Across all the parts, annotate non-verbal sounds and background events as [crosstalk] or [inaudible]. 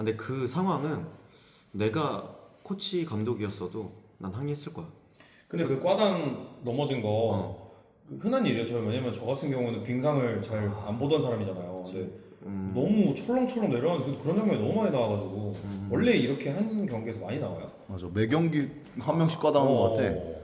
근데 그 상황은 내가 코치 감독이었어도 난 항의했을 거야. 근데 그 과당 넘어진 거 어. 그 흔한 일이죠. 왜냐면 저 같은 경우는 빙상을 잘 안 보던 사람이잖아요. 근데 음, 너무 철렁철렁 내려가는 그런 장면이 너무 많이 나와가지고 음. 원래 이렇게 한 경기에서 많이 나와요. 맞아 매 경기 한 명씩 과당한 것 같아. 어.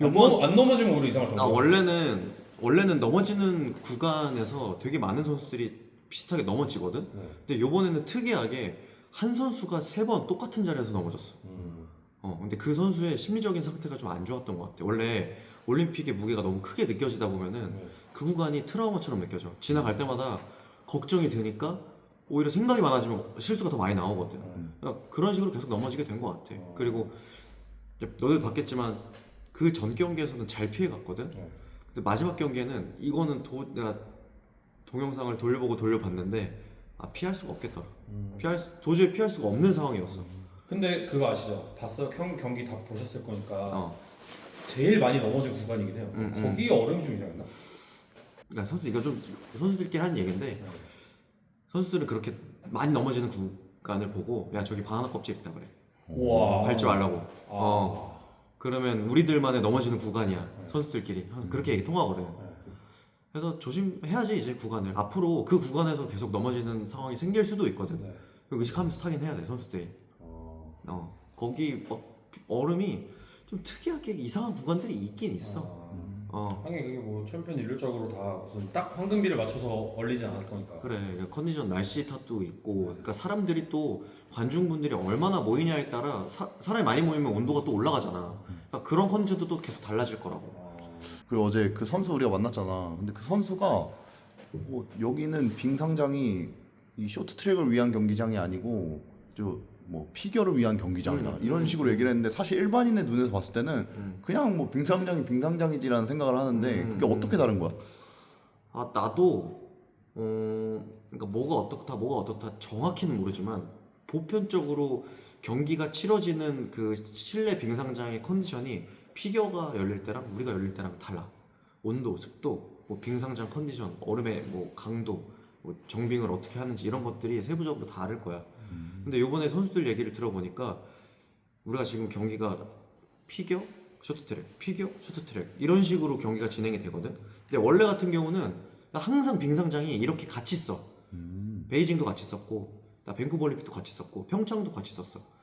안, 넘, 안 넘어지면 오히려 이상할 정도. 아 원래는 원래는 넘어지는 구간에서 되게 많은 선수들이 비슷하게 넘어지거든. 네. 근데 요번에는 특이하게 한 선수가 세 번 똑같은 자리에서 넘어졌어. 음. 어, 근데 그 선수의 심리적인 상태가 좀 안 좋았던 것 같아. 원래 올림픽의 무게가 너무 크게 느껴지다 보면은 네. 그 구간이 트라우마처럼 느껴져. 지나갈 때마다 걱정이 되니까 오히려 생각이 많아지면 실수가 더 많이 나오거든. 음. 그러니까 그런 식으로 계속 넘어지게 된 것 같아. 어. 그리고 너들 봤겠지만 그 전 경기에서는 잘 피해갔거든. 네. 근데 마지막 경기에는 이거는 도, 내가 동영상을 돌려보고 돌려봤는데 아 피할 수가 없겠더라. 음. 피할 수, 도저히 피할 수가 없는 상황이었어. 근데 그거 아시죠? 봤어요? 경, 경기 다 보셨을 거니까 어. 제일 많이 넘어진 구간이긴 해요. 음, 음. 거기 얼음이 좀 이상했나? 그러니까 선수 이거 좀 선수들끼리 하는 얘긴데 네. 선수들은 그렇게 많이 넘어지는 구간을 보고 야 저기 바나나 껍질 있다 그래. 우와. 밟지 말라고. 아. 어. 그러면 우리들만의 넘어지는 구간이야. 선수들끼리 항상 그렇게 얘기 통하거든. 네. 그래서 조심해야지 이제 구간을 앞으로 그 구간에서 계속 넘어지는 상황이 생길 수도 있거든. 네. 의식하면서 타긴 해야 돼 선수들이. 어. 어 거기 어, 얼음이 좀 특이하게 이상한 구간들이 있긴 있어. 아. 어 하긴 그게 뭐 챔피언 일률적으로 다 무슨 딱 황금비를 맞춰서 얼리지 않았을 거니까. 그래 컨디션 날씨 탓도 있고 그러니까 사람들이 또 관중분들이 얼마나 모이냐에 따라 사, 사람이 많이 모이면 온도가 또 올라가잖아. 그러니까 그런 컨디션도 또 계속 달라질 거라고. 아. 그리고 어제 그 선수 우리가 만났잖아. 근데 그 선수가 뭐 여기는 빙상장이 이 쇼트트랙을 위한 경기장이 아니고 저뭐 피겨를 위한 경기장이다 음, 이런 음. 식으로 얘기를 했는데 사실 일반인의 눈에서 봤을 때는 음. 그냥 뭐 빙상장이 빙상장이지라는 생각을 하는데 음, 그게 음. 어떻게 다른 거야? 아 나도 어 그러니까 뭐가 어떻다 뭐가 어떻다 정확히는 모르지만 보편적으로 경기가 치러지는 그 실내 빙상장의 컨디션이 피겨가 열릴 때랑 우리가 열릴 때랑 달라. 온도 습도 뭐 빙상장 컨디션 얼음의 뭐 강도 뭐 정빙을 어떻게 하는지 이런 것들이 세부적으로 다를 거야. 근데 요번에 선수들 얘기를 들어보니까 우리가 지금 경기가 피겨 쇼트트랙 피겨 쇼트트랙 이런 식으로 경기가 진행이 되거든. 근데 원래 같은 경우는 항상 빙상장이 이렇게 같이 써. 음. 베이징도 같이 썼고 나 밴쿠버 올림픽도 같이 썼고 평창도 같이 썼어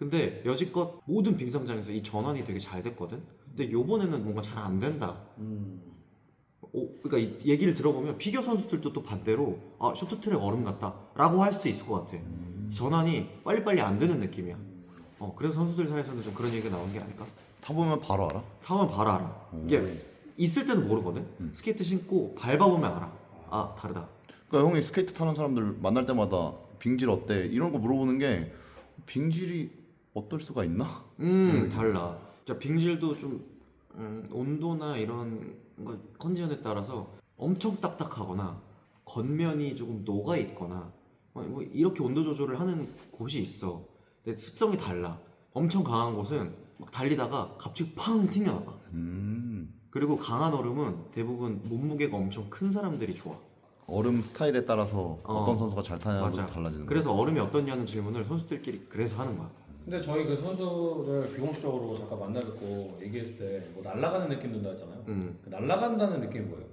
근데 여지껏 모든 빙상장에서 이 전환이 되게 잘 됐거든? 근데 요번에는 뭔가 잘 안 된다. 음. 오, 그러니까 이 얘기를 들어보면 피겨 선수들도 또 반대로 아 쇼트트랙 얼음 같다라고 할 수도 있을 것 같아. 전환이 빨리빨리 안 되는 느낌이야. 어 그래서 선수들 사이에서는 좀 그런 얘기가 나온 게 아닐까? 타보면 바로 알아? 타면 바로 알아. 이게 있을 때는 모르거든? 음. 스케이트 신고 밟아보면 알아. 아 다르다. 그러니까 형이 스케이트 타는 사람들 만날 때마다 빙질 어때? 이런 거 물어보는 게 빙질이 어떨 수가 있나? 음 달라 자 빙질도 좀 음, 온도나 이런 거 컨디션에 따라서 엄청 딱딱하거나 겉면이 조금 녹아 있거나 뭐, 뭐 이렇게 온도 조절을 하는 곳이 있어 근데 습성이 달라 엄청 강한 곳은 막 달리다가 갑자기 팡 튕겨나가 음. 그리고 강한 얼음은 대부분 몸무게가 엄청 큰 사람들이 좋아 얼음 스타일에 따라서 어. 어. 떤 선수가 잘 타냐도 맞아. 달라지는 거야. 그래서 얼음이 어떠냐는 질문을 선수들끼리 그래서 하는 거야 근데 저희 그 선수를 비공식적으로 잠깐 만나 뵙고 얘기했을 때 뭐 날아가는 느낌 든다 했잖아요. 음. 그 날아간다는 느낌이 뭐예요?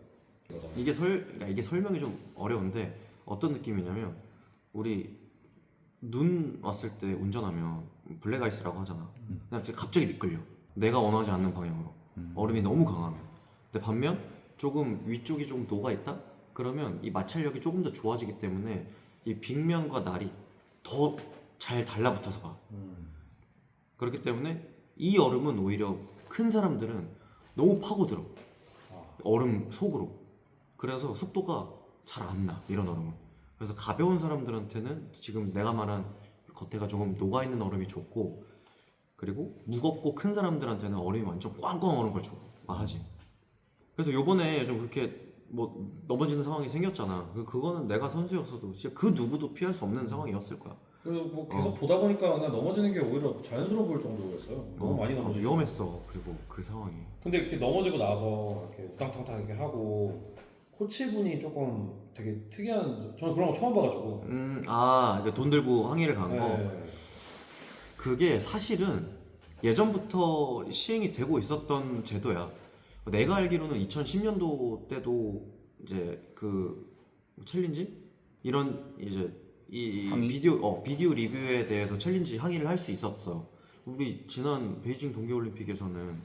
이거잖아요. 이게 설 그러니까 이게 설명이 좀 어려운데 어떤 느낌이냐면 우리 눈 왔을 때 운전하면 블랙아이스라고 하잖아. 그냥 갑자기 미끌려. 내가 원하지 않는 방향으로 얼음이 너무 강하면. 근데 반면 조금 위쪽이 좀 녹아 있다. 그러면 이 마찰력이 조금 더 좋아지기 때문에 이 빗면과 날이 더 잘 달라붙어서 가. 음. 그렇기 때문에 이 얼음은 오히려 큰 사람들은 너무 파고들어. 아. 얼음 속으로. 그래서 속도가 잘 안 나. 이런 얼음은. 그래서 가벼운 사람들한테는 지금 내가 말한 겉에가 조금 녹아 있는 얼음이 좋고 그리고 무겁고 큰 사람들한테는 얼음이 완전 꽝꽝 얼은 걸 좋아 하지. 그래서 요번에 좀 그렇게 뭐 넘어지는 상황이 생겼잖아. 그 그거는 내가 선수였어도 진짜 그 누구도 피할 수 없는 상황이었을 거야. 그리고 뭐 계속 어. 보다 보니까 그냥 넘어지는 게 오히려 자연스러워 보일 정도였어요. 너무 어, 많이 아주 넘어졌어. 위험했어. 그리고 그 상황이. 근데 이렇게 넘어지고 나서 이렇게 우당탕탕 이렇게 하고 코치분이 조금 되게 특이한 저는 그런 거 처음 봐가지고 음, 아, 이제 돈 들고 항의를 간 거. 네. 그게 사실은 예전부터 시행이 되고 있었던 제도야. 내가 알기로는 2010년도 때도 이제 그 챌린지 이런 이제 이 항의? 비디오 어 비디오 리뷰에 대해서 챌린지 항의를 할 수 있었어. 우리 지난 베이징 동계올림픽에서는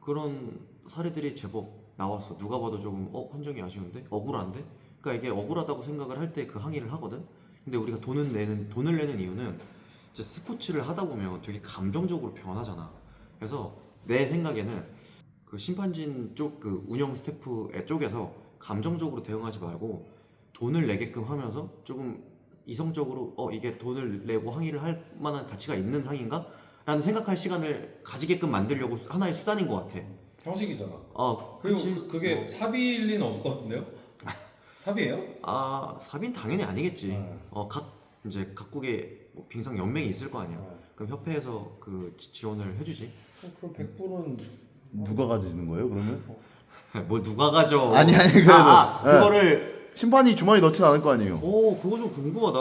그런 사례들이 제법 나왔어. 누가 봐도 조금 어 판정이 아쉬운데 억울한데. 그러니까 이게 억울하다고 생각을 할 때 그 항의를 하거든. 근데 우리가 돈을 내는 돈을 내는 이유는 이제 스포츠를 하다 보면 되게 감정적으로 변하잖아. 그래서 내 생각에는 그 심판진 쪽 그 운영 스태프 쪽에서 감정적으로 대응하지 말고 돈을 내게끔 하면서 조금 이성적으로 어 이게 돈을 내고 항의를 할 만한 가치가 있는 항의인가? 라는 생각할 시간을 가지게끔 만들려고 수- 하나의 수단인 것 같아. 형식이잖아. 어, 그리고 그치? 그, 게 뭐, 사비일 리는 없을 것 같은데요? [laughs] 사비예요? 아, 사빈 당연히 아니겠지. 네. 어, 각 이제 각국의 뭐 빙상 연맹이 있을 거 아니야. 네. 그럼 협회에서 그 지- 지원을 해주지. 어, 그럼 100불은 누가 가지는 거예요 그러면? [laughs] 뭐 누가 가져? 아니, 아니, 그래도. 아, 아, 네. 그거를 심판이 주머니 넣진 않을 거 아니에요. 오 그거 좀 궁금하다.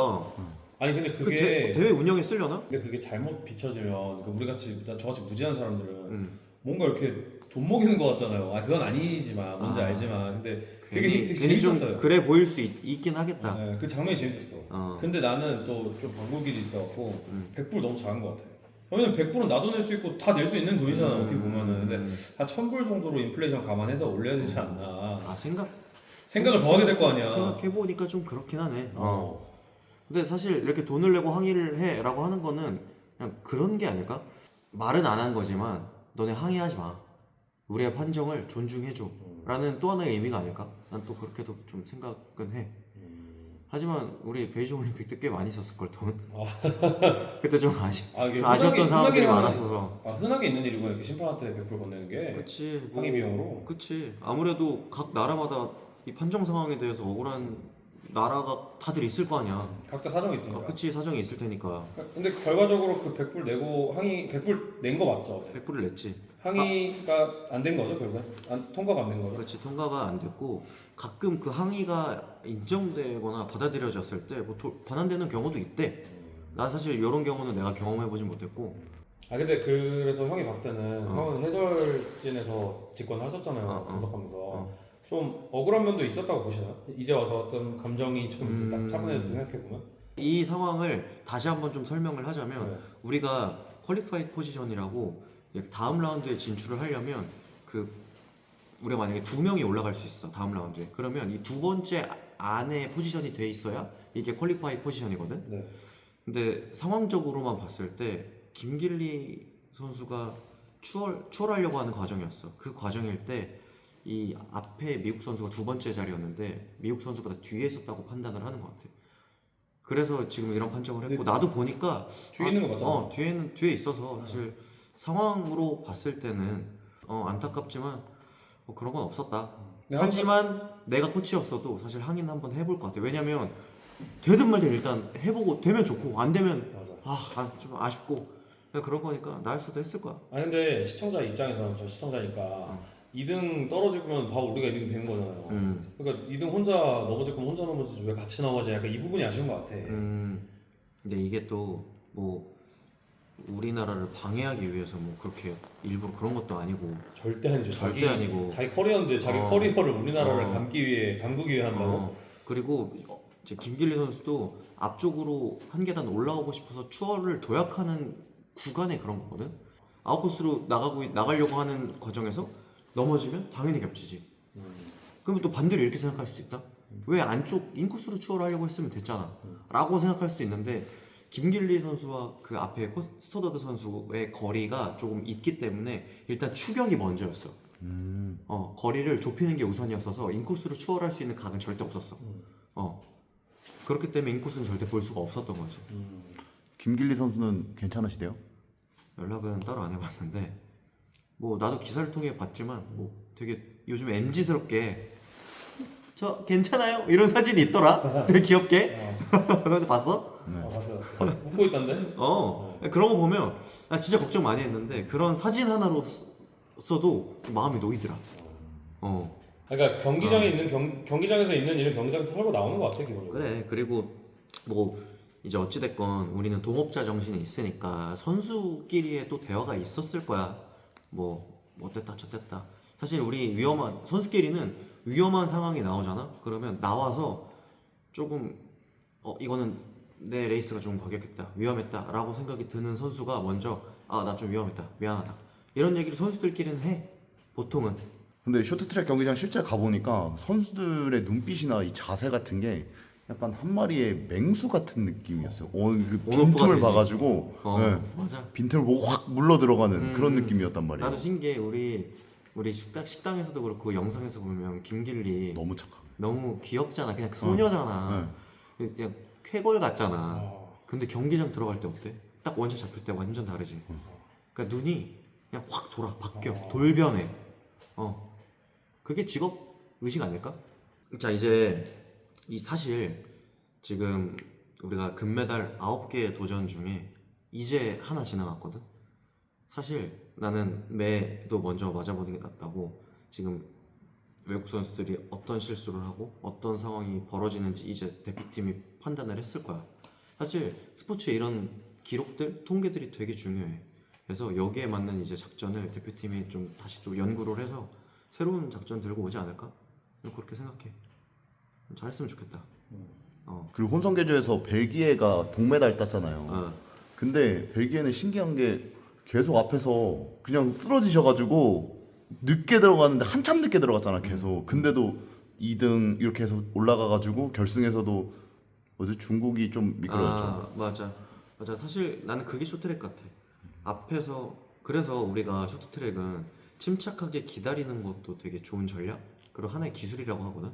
아니 근데 그 그게 대, 대회 운영에 쓰려나? 근데 그게 잘못 비춰지면 그 우리 같이 저같이 무지한 사람들은 응. 뭔가 이렇게 돈 먹이는 것 같잖아요. 아 그건 아니지만 뭔지 아. 알지만 근데 되게 괜히, 되게 괜히 좀 재밌었어요. 그래 보일 수 있, 긴 하겠다. 네, 그 장면이 재밌었어. 어. 근데 나는 또 좀 방법길이 있어갖고 음. 100불 너무 작은 것 같아. 왜냐면 100불은 나도 낼 수 있고 다 낼 수 있는 돈이잖아 어떻게 보면은 근데 음. 한 1000불 정도로 인플레이션 감안해서 올려야 되지 않나 아 생각 생각을 더 하게 될 거 아니야 생각해 보니까 좀 그렇긴 하네. 어. 어. 근데 사실 이렇게 돈을 내고 항의를 해라고 하는 거는 그냥 그런 게 아닐까? 말은 안 한 거지만 너네 항의하지 마. 우리의 판정을 존중해줘. 라는 또 하나의 의미가 아닐까? 난 또 그렇게도 좀 생각은 해. 음. 하지만 우리 베이징 올림픽 때 꽤 많이 썼을 걸 돈. 아. [laughs] 그때 좀 아쉬, 아, 이게 아쉬웠던 상황들이 흔하게 하는- 많았어서. 아, 흔하게 있는 일이고 이렇게 심판한테 100불 건네는 게 그치. 뭐, 항의 비용으로 그치. 아무래도 각 나라마다 이 판정 상황에 대해서 억울한 나라가 다들 있을 거 아니야. 각자 사정이 있으니까 아, 그치 사정이 있을 테니까. 근데 결과적으로 그 100불 내고 항의 100불 낸 거 맞죠? 어제? 100불을 냈지. 항의가 안 된 거죠 결국에? 안, 통과가 안 된 거죠? 그렇지 통과가 안 됐고 가끔 그 항의가 인정되거나 받아들여졌을 때뭐 반환되는 경우도 있대. 난 사실 이런 경우는 내가 경험해보진 못했고. 아 근데 그래서 형이 봤을 때는 어. 형은 해설진에서 직권하셨잖아요 어, 어. 분석하면서 어. 좀 억울한 면도 있었다고 보시나요? 이제 와서 어떤 감정이 좀 음. 딱 차분해져서 생각해보면 이 상황을 다시 한번 좀 설명을 하자면 네. 우리가 퀄리파이드 포지션이라고 다음 라운드에 진출을 하려면 그 우리가 만약에 두 명이 올라갈 수 있어 다음 라운드에 그러면 이 두 번째 안에 포지션이 돼 있어야 이게 퀄리파이드 포지션이거든. 네. 근데 상황적으로만 봤을 때 김길리 선수가 추월 추월하려고 하는 과정이었어. 그 과정일 때 이 앞에 미국 선수가 두 번째 자리였는데 미국 선수보다 뒤에 있었다고 판단을 하는 것 같아. 그래서 지금 이런 판정을 했고 나도 보니까 뒤에 있는 거 맞잖아. 어 뒤에는 뒤에 있어서 사실 상황으로 봤을 때는 어 안타깝지만 뭐 그런 건 없었다. 근데 항상- 하지만 내가 코치였어도 사실 항의는 한번 해볼 것 같아. 왜냐면 되든 말든 일단 해보고 되면 좋고 안 되면 맞아. 아좀 아쉽고 그냥 그런 거니까 나일 수도 했을 거야. 아 근데 시청자 입장에서는 저 시청자니까 2등 떨어지면 바로 우리가 2등 되는 거잖아요. 음, 그러니까 2등 혼자 넘어질 거면 혼자 넘어지지 왜 같이 넘어지? 약간 이 부분이 아쉬운 것 같아. 음. 근데 이게 또 뭐 우리나라를 방해하기 위해서 뭐 그렇게 일부러 그런 것도 아니고 절대 아니죠. 절대 자기, 아니고. 자기 커리어인데 자기 어. 커리어를 우리나라를 어. 감기 위해 담그기 위해 한다고. 어, 그리고 어, 이제 김길리 선수도 앞쪽으로 한 계단 올라오고 싶어서 추월을 도약하는 구간에 그런 거거든. 아웃코스로 나가고 나가려고 하는 과정에서 넘어지면 당연히 겹치지. 음. 그러면 또 반대로 이렇게 생각할 수도 있다. 왜 안쪽 인코스로 추월하려고 했으면 됐잖아. 라고 생각할 수도 있는데 김길리 선수와 그 앞에 코- 스토더드 선수의 거리가 조금 있기 때문에 일단 추격이 먼저였어. 음. 어, 거리를 좁히는 게 우선이었어서 인코스로 추월할 수 있는 각은 절대 없었어. 음. 어. 그렇기 때문에 인코스는 절대 볼 수가 없었던 거지. 음. 김길리 선수는 괜찮으시대요? 연락은 따로 안 해봤는데 뭐 나도 기사를 통해 봤지만 뭐 되게 요즘 MZ스럽게 저 괜찮아요 이런 사진이 있더라. [laughs] 되게 귀엽게. 어. [laughs] 그거 봤어? 네. 어, 봤어, 봤어. 웃고 있던데? 어. 그런 거 보면 나 진짜 걱정 많이 했는데 그런 사진 하나로서도 마음이 놓이더라. 어. 그러니까 경기장에 있는 경, 경기장에서 있는 일은 경기장에서 털고 나오는 것 같아 기본적으로. 그래 그리고 뭐 이제 어찌 됐건 우리는 동업자 정신이 있으니까 선수끼리의 또 대화가 있었을 거야. 뭐, 뭐 어땠다 저땠다. 사실 우리 위험한 선수끼리는 위험한 상황이 나오잖아. 그러면 나와서 조금 어 이거는 내 레이스가 좀 과격했다, 위험했다 라고 생각이 드는 선수가 먼저 아 나 좀 위험했다, 미안하다 이런 얘기를 선수들끼리는 해. 보통은 근데 쇼트트랙 경기장 실제 가보니까 선수들의 눈빛이나 이 자세 같은 게 약간 한 마리의 맹수 같은 느낌이었어요. 어, 그 빈틈을. 봐가지고 어 네, 맞아. 빈틈을 보고 확 물러 들어가는 음, 그런 음. 느낌이었단 말이에요. 나도 신기해 우리 우리 식당 식당에서도 그렇고 영상에서 보면 김길리 너무, 너무 착하. 귀엽잖아 그냥 소녀잖아 네. 그냥 쾌걸 같잖아 어. 근데 경기장 들어갈 때 어때 딱 원샷 잡힐 때 완전 다르지 그러니까 눈이 그냥 확 돌아 바뀌어 어. 돌변해 어 그게 직업 의식 아닐까 자 이제 이 사실 지금 우리가 금메달 9개 도전 중에 이제 하나 지나갔거든 사실 나는 매도 먼저 맞아보는 게 낫다고 지금 외국 선수들이 어떤 실수를 하고 어떤 상황이 벌어지는지 이제 대표팀이 판단을 했을 거야. 사실 스포츠에 이런 기록들, 통계들이 되게 중요해. 그래서 여기에 맞는 이제 작전을 대표팀이 좀 다시 또 연구를 해서 새로운 작전 들고 오지 않을까? 그렇게 생각해. 잘했으면 좋겠다. 어. 그리고 혼성 계주에서 벨기에가 동메달 땄잖아요. 어. 근데 벨기에는 신기한 게 계속 앞에서 그냥 쓰러지셔가지고 늦게 들어가는데 한참 늦게 들어갔잖아 계속. 근데도 2등 이렇게 해서 올라가가지고 결승에서도 어제 중국이 좀 미끄러졌죠. 아, 맞아. 맞아. 사실 나는 그게 쇼트트랙 같아. 앞에서 그래서 우리가 쇼트트랙은 침착하게 기다리는 것도 되게 좋은 전략 그리고 하나의 기술이라고 하거든.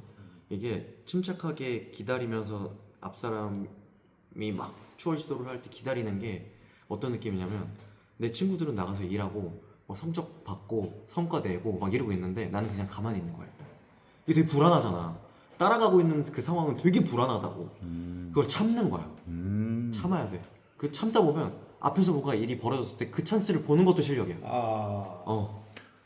이게 침착하게 기다리면서 앞 사람이 막 추월 시도를 할 때 기다리는 게 어떤 느낌이냐면 내 친구들은 나가서 일하고 뭐 성적 받고 성과 내고 막 이러고 있는데 나는 그냥 가만히 있는 거야. 이게 되게 불안하잖아. 따라가고 있는 그 상황은 되게 불안하다고. 음. 그걸 참는 거야. 음. 참아야 돼. 그 참다 보면 앞에서 뭐가 일이 벌어졌을 때 그 찬스를 보는 것도 실력이야. 아 어.